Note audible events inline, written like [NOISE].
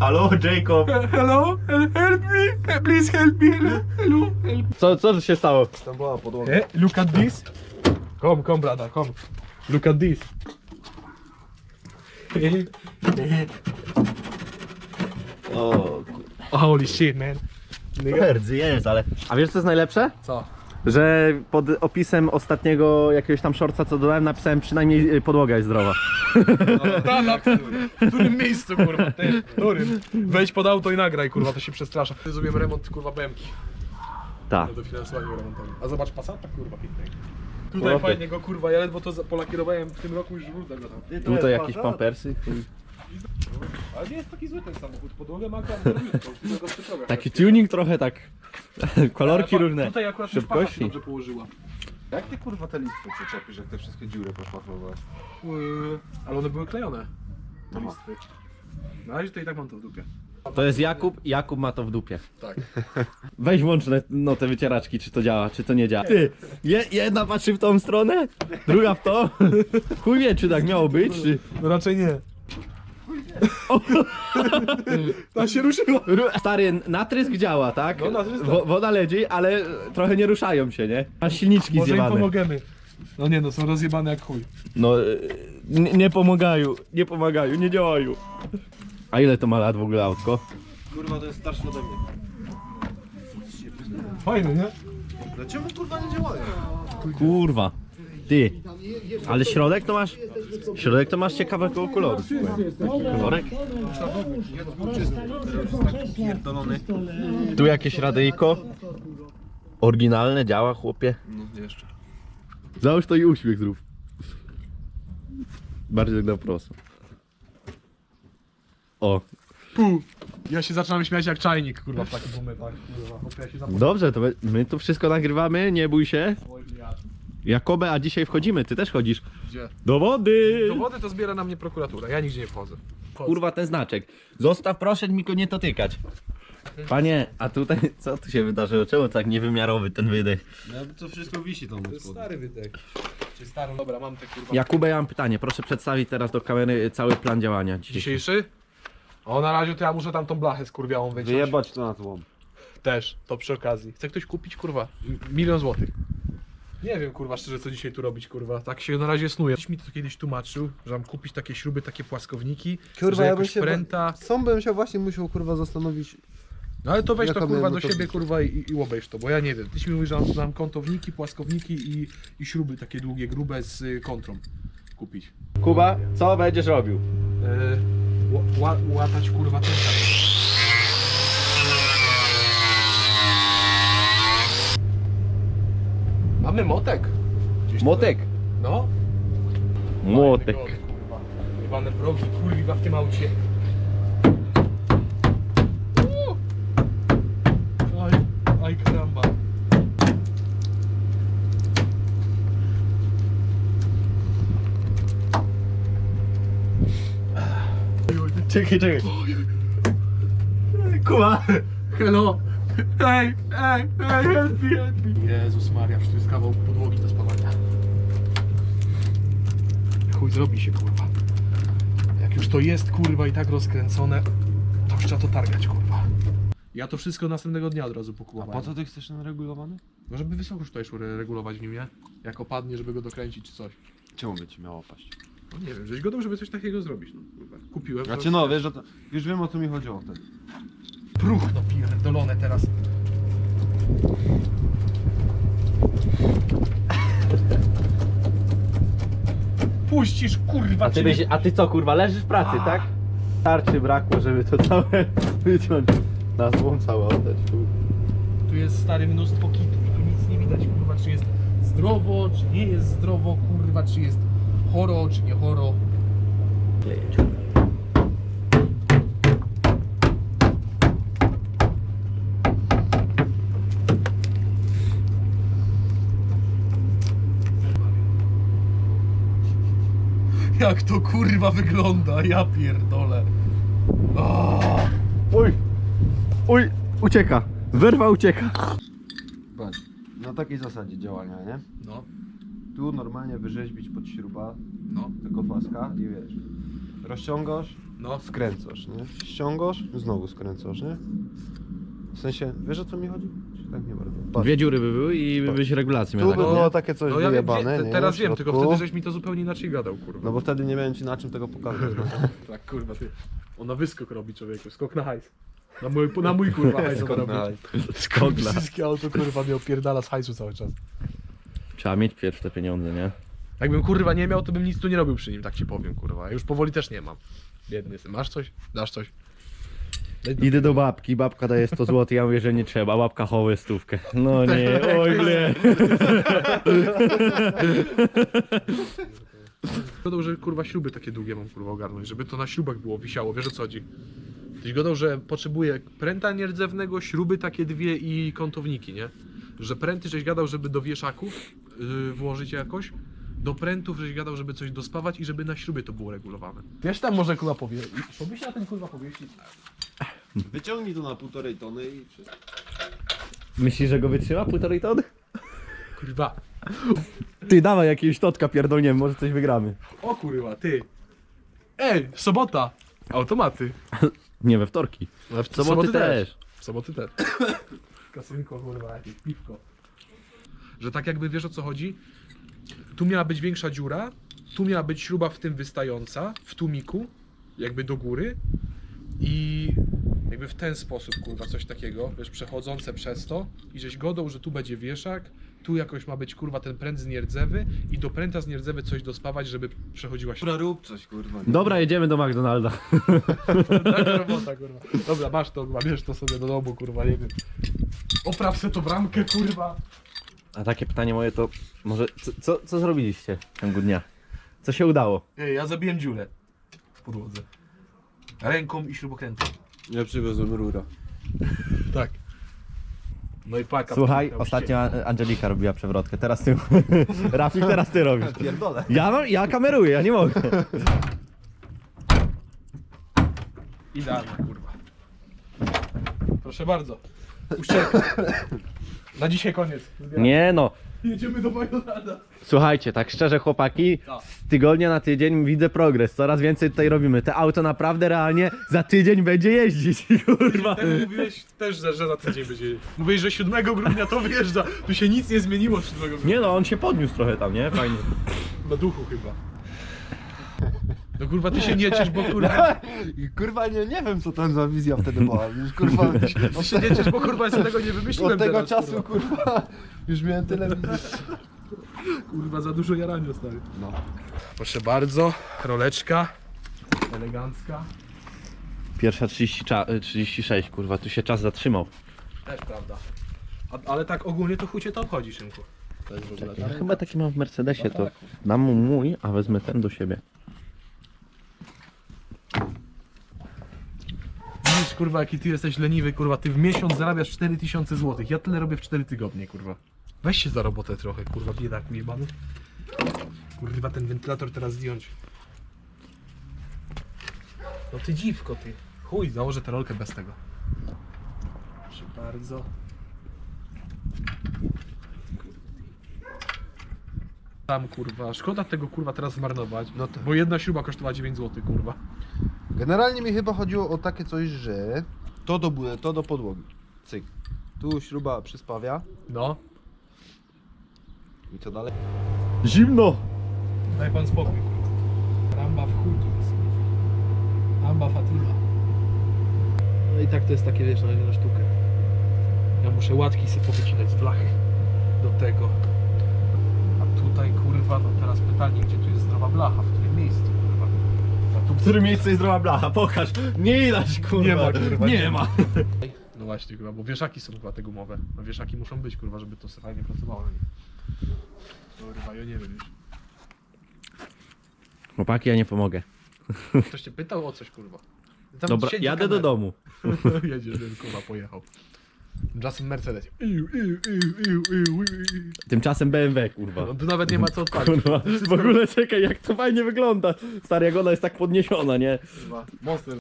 Halo, Jacob. [LAUGHS] Hello? Help me? Please help me. Hello? Help Co, co się stało? Tam była podłoga. Hey, look at this. Come, come, brother, come. Look at this. O, Holy shit, man. trochę rdzy jest, ale... A wiesz co jest najlepsze? Co? Że pod opisem ostatniego jakiegoś tam shortca, co dodałem, napisałem przynajmniej y, podłoga jest zdrowa. Ta, na którym, w którym miejscu, kurwa, ty, w którym? Wejdź pod auto i nagraj, kurwa, to się przestrasza. Zrobimy remont, kurwa, BMki. Tak. Na dofinansowaniu remontowym. A zobacz Passata, kurwa, pięknego. Tutaj Chłopie. fajnie go, kurwa, ja ledwo to za- polakierowałem w tym roku, już wrócę go tam. Tutaj jakieś pampersy. Ale nie jest taki zły ten samochód, podłogę ma stykowe. Taki tuning trochę tak... [LAUGHS] Kolorki Ale różne. Tutaj akurat się Szybkości. dobrze położyła. Jak ty kurwa te listwy przyczepisz, jak te wszystkie dziury poszparowałaś? Yy, ale one były klejone. Te listwy. Na razie to i tak mam to w dupie. To jest Jakub, Jakub ma to w dupie. Tak. [LAUGHS] Weź włącz no, te wycieraczki, czy to działa, czy to nie działa. Ty, je, jedna patrzy w tą stronę, druga w to. [LAUGHS] Chuj wie, czy tak miało być, czy... No raczej nie. [LAUGHS] Ta się ruszyła. Ru- Stary, natrysk działa, tak? No, natrysk Wo- woda leci, ale trochę nie ruszają się, nie? A silniczki Może im zjebane. pomogemy. No nie no, są rozjebane jak chuj. No, e, nie, nie pomagają, nie pomagają, nie działają. A ile to ma lat w ogóle autko? Kurwa to jest starszy ode mnie. Fajny, nie? Dlaczego kurwa nie działają? Kurwa. Ty, ale środek to masz... Środek to masz ciekawego koloru. Kolorek? Tu jakieś radyjko. Oryginalne, działa chłopie. No jeszcze. Załóż to i uśmiech zrób. Bardziej tak na prosto. O, Pu. Ja się zaczynam śmiać jak czajnik, kurwa, w takich momentach. Kurwa, chłopie, ja się zapomnę. dobrze, to my, my tu wszystko nagrywamy, nie bój się. Jakobę, a dzisiaj wchodzimy, ty też chodzisz. Gdzie? Do wody! Dowody to zbiera na mnie prokuratura, ja nigdzie nie wchodzę. Kurwa ten znaczek. Zostaw proszę mi go nie dotykać. Panie, a tutaj co tu się wydarzyło? Czemu tak niewymiarowy ten wydech? No to wszystko wisi tam To od jest spodu. stary wydech. Czy starą? Dobra, mam te kurwa. Jakubę, ja mam pytanie. Proszę przedstawić teraz do kamery cały plan działania dzisiaj. Dzisiejszy? O, na razie to ja muszę tam tą blachę skurwiałą wyciąć. Wyjebać to na złom. Też, to przy okazji. Chce ktoś kupić, kurwa, milion złotych. Nie wiem, kurwa, szczerze, co dzisiaj tu robić, kurwa. Tak się na razie snuje. Ktoś mi to kiedyś tłumaczył, że mam kupić takie śruby, takie płaskowniki, Kurwa, że ja jakoś bym się... pręta. Sam bym się właśnie musiał kurwa zastanowić. No ale to weź Jaka to, kurwa, miałem do to siebie, być? kurwa, i, i obejrz to, bo ja nie wiem. Tyś mi mówisz, że mam, że mam kątowniki, płaskowniki i, i śruby takie długie, grube z y, kontrą kupić. Kuba, co będziesz robił? Yy, ła, ła, łatać, kurwa, ten Mamy motek. Gdzieś Motek. tutaj. No. Młotek. Fajny god, kurwa. Jebane progi, kurwa, w tym aucie. Uuu. Aj, aj karamba. Czekaj, czekaj. Kuba. [LAUGHS] Hello! Ej, ej, ej, help me, help me. Jezus Maria, przecież to jest kawał podłogi do spawania. Chuj zrobi się, kurwa. Jak już to jest, kurwa, i tak rozkręcone, to już trzeba to targać, kurwa. Ja to wszystko następnego dnia od razu A pokupowałem. po co ty chcesz ten regulowany? No, żeby wysokość tutaj szło re- regulować w nim, nie? Jak opadnie, żeby go dokręcić czy coś. Czemu by ci miało paść? No nie wiem, żeś gotowy, żeby coś takiego zrobić, no kurwa. Kupiłem. to- Znaczy no, wiesz, że to, już wiem o co mi chodziło wtedy. Próchno pierdolone teraz. Puścisz kurwa A ty, byś, a ty co, kurwa, leżysz w pracy, A. tak? Tarczy brakło, żeby to całe [LAUGHS] wyciąć. Na złą całe oddać. kurwa. Tu jest stary mnóstwo kitów, tu nic nie widać kurwa czy jest zdrowo, czy nie jest zdrowo, kurwa czy jest choro, czy nie choro. Klejeć. Jak to kurwa wygląda, ja pierdolę. Aaaa. Uj! Uj! Ucieka! Wyrwa ucieka! Patrz, na takiej zasadzie działania, nie? No, Tu normalnie wyrzeźbić pod śruba no. tego paska i wiesz, Rozciągasz, No, skręcasz, nie? Ściągasz, znowu skręcasz, nie? W sensie, wiesz o co mi chodzi? Tak nie bardzo? Patrz. Dwie dziury by były i byś regulację miał Tu by taką. było takie coś no ja wiem, wyjebane, teraz w wiem, tylko środku. wtedy żeś mi to zupełnie inaczej gadał, kurwa. No bo wtedy nie miałem ci na czym tego pokazać. no. [LAUGHS] Tak, kurwa, ty. On na wyskok robi człowieku, skok na hajs. Na mój, na mój kurwa [LAUGHS] hajs Skok on na robi. Skokla. Wszystkie auto kurwa mnie opierdala z hajsu cały czas. Trzeba mieć pierw te pieniądze, nie? Jakbym kurwa nie miał, to bym nic tu nie robił przy nim, tak ci powiem kurwa. Już powoli też nie mam. Biedny jestem. Masz coś? Dasz coś? Idę do babki, babka daje 100 zł, ja mówię, że nie trzeba, babka chowy stówkę. No nie, oj ble. [LAUGHS] Gadał, że kurwa śruby takie długie mam kurwa ogarnąć, żeby to na śrubach było wisiało, wiesz o co chodzi? Tyś gadał, że potrzebuje pręta nierdzewnego, śruby takie dwie i kątowniki, nie? Że pręty żeś gadał, żeby do wieszaków yy, włożyć jakoś, do prętów żeś gadał, żeby coś dospawać i żeby na śruby to było regulowane. Wiesz tam może kurwa powie... Szłobyś na ten kurwa powiesić? Wyciągnij to na półtorej tony i wszystko. Myślisz, że go wytrzyma półtorej tony? Kurwa. Ty, dawaj jakiegoś totka pierdolniemy, może coś wygramy. O kurwa, ty. Ej, sobota. Automaty. Nie, we wtorki. Ale w Soboty też. W soboty też. Kasynko, kurwa, jakieś piwko. Że tak jakby wiesz o co chodzi? Tu miała być większa dziura, tu miała być śruba w tym wystająca, w tłumiku, jakby do góry i jakby w ten sposób, kurwa, coś takiego, wiesz, przechodzące przez to i żeś godą, że tu będzie wieszak, tu jakoś ma być, kurwa, ten pręt z nierdzewy i do pręta z nierdzewy coś dospawać, żeby przechodziła śruba. Dobra, rób coś, kurwa. nie? Dobra, jedziemy do McDonalda. Taka robota, kurwa. Dobra, masz to, kurwa, bierz to sobie do domu, kurwa, nie wiem. Opraw se to w ramkę, kurwa. A takie pytanie moje to, może, co, co, co zrobiliście w ciągu dnia? Co się udało? Ej, ja zabiłem dziurę w podłodze. Ręką i śrubokrętem. Ja przywiozłem rura. [LAUGHS] Tak. No i paka. Słuchaj, ostatnio A- Angelika robiła przewrotkę, teraz ty... [LAUGHS] Rafik, teraz ty robisz. Pierdolę. Ja, mam- ja kameruję, ja nie mogę. Idealna, kurwa. Proszę bardzo. Uszczelka. Na dzisiaj koniec. Zbieram. Nie no, Jedziemy do McDonalda. Słuchajcie, tak szczerze chłopaki, No. z tygodnia na tydzień widzę progres, coraz więcej tutaj robimy. Te auto naprawdę realnie za tydzień będzie jeździć, [LAUGHS] kurwa. Mówiłeś też, że, że za tydzień będzie. Mówiłeś, że 7 grudnia to wyjeżdża. Tu się nic nie zmieniło 7 grudnia. Nie no, on się podniósł trochę tam, nie? Fajnie. Na duchu chyba. No kurwa, ty się nie ciesz, bo kurwa... I kurwa nie, nie wiem co tam za wizja wtedy była. Już kurwa [LAUGHS] Ty się nie ciesz, bo kurwa ja sobie tego nie wymyśliłem od tego teraz, czasu Kurwa. kurwa już miałem tyle wizji. kurwa, za dużo jarania stary. No. Proszę bardzo, roleczka. Elegancka. Pierwsza 30, cza- y, 36, kurwa, tu się czas zatrzymał. Też prawda. A, ale tak ogólnie to chuj cię to obchodzi, Szymku. To jest w ogóle Ja tak. chyba taki mam w Mercedesie, to dam mu mój, a wezmę ten do siebie. Kurwa, jaki ty jesteś leniwy, kurwa. Ty w miesiąc zarabiasz 4000 zł. Ja tyle robię w 4 tygodnie, kurwa. Weź się za robotę trochę, kurwa, biedaku jebany. Kurwa, ten wentylator teraz zdjąć. No ty dziwko, ty. Chuj, założę tę rolkę bez tego. Proszę bardzo. Tam, kurwa, szkoda tego, kurwa, teraz zmarnować. No to- Bo jedna śruba kosztowała 9 zł, kurwa. Generalnie mi chyba chodziło o takie coś, że to do, bu- to do podłogi. Cyk. Tu śruba przyspawia No. i co dalej? Zimno! Daj pan spokój. Ramba w chuj tu jest. Ramba Fatima. No i tak to jest takie, wiesz, na na sztukę. Ja muszę łatki sobie powycinać z blachy do tego. A tutaj, kurwa, no teraz pytanie, gdzie tu jest zdrowa blacha, w którym miejscu, W którym miejscu jest zdrowa blacha? Pokaż! Nie widać, kurwa! Nie ma, kurwa, Nie, nie ma! [LAUGHS] No właśnie, kurwa, bo wieszaki są chyba te gumowe. No wieszaki muszą być, kurwa, żeby to sobie fajnie pracowało na nim. Kurwa, ja nie wiem już. Chłopaki, ja nie pomogę. [LAUGHS] Ktoś cię pytał o coś, kurwa. Tam Dobra, siedzi jadę do domu. [LAUGHS] Jedzie, ten kurwa pojechał. Czasem Mercedes. Iu, iu, iu, iu, iu, iu. Tymczasem BMW, kurwa. No tu nawet nie ma co odpalić. Kurwa, w ogóle czekaj, jak to fajnie wygląda. Stary, jak ona jest tak podniesiona, nie? Kurwa, Monster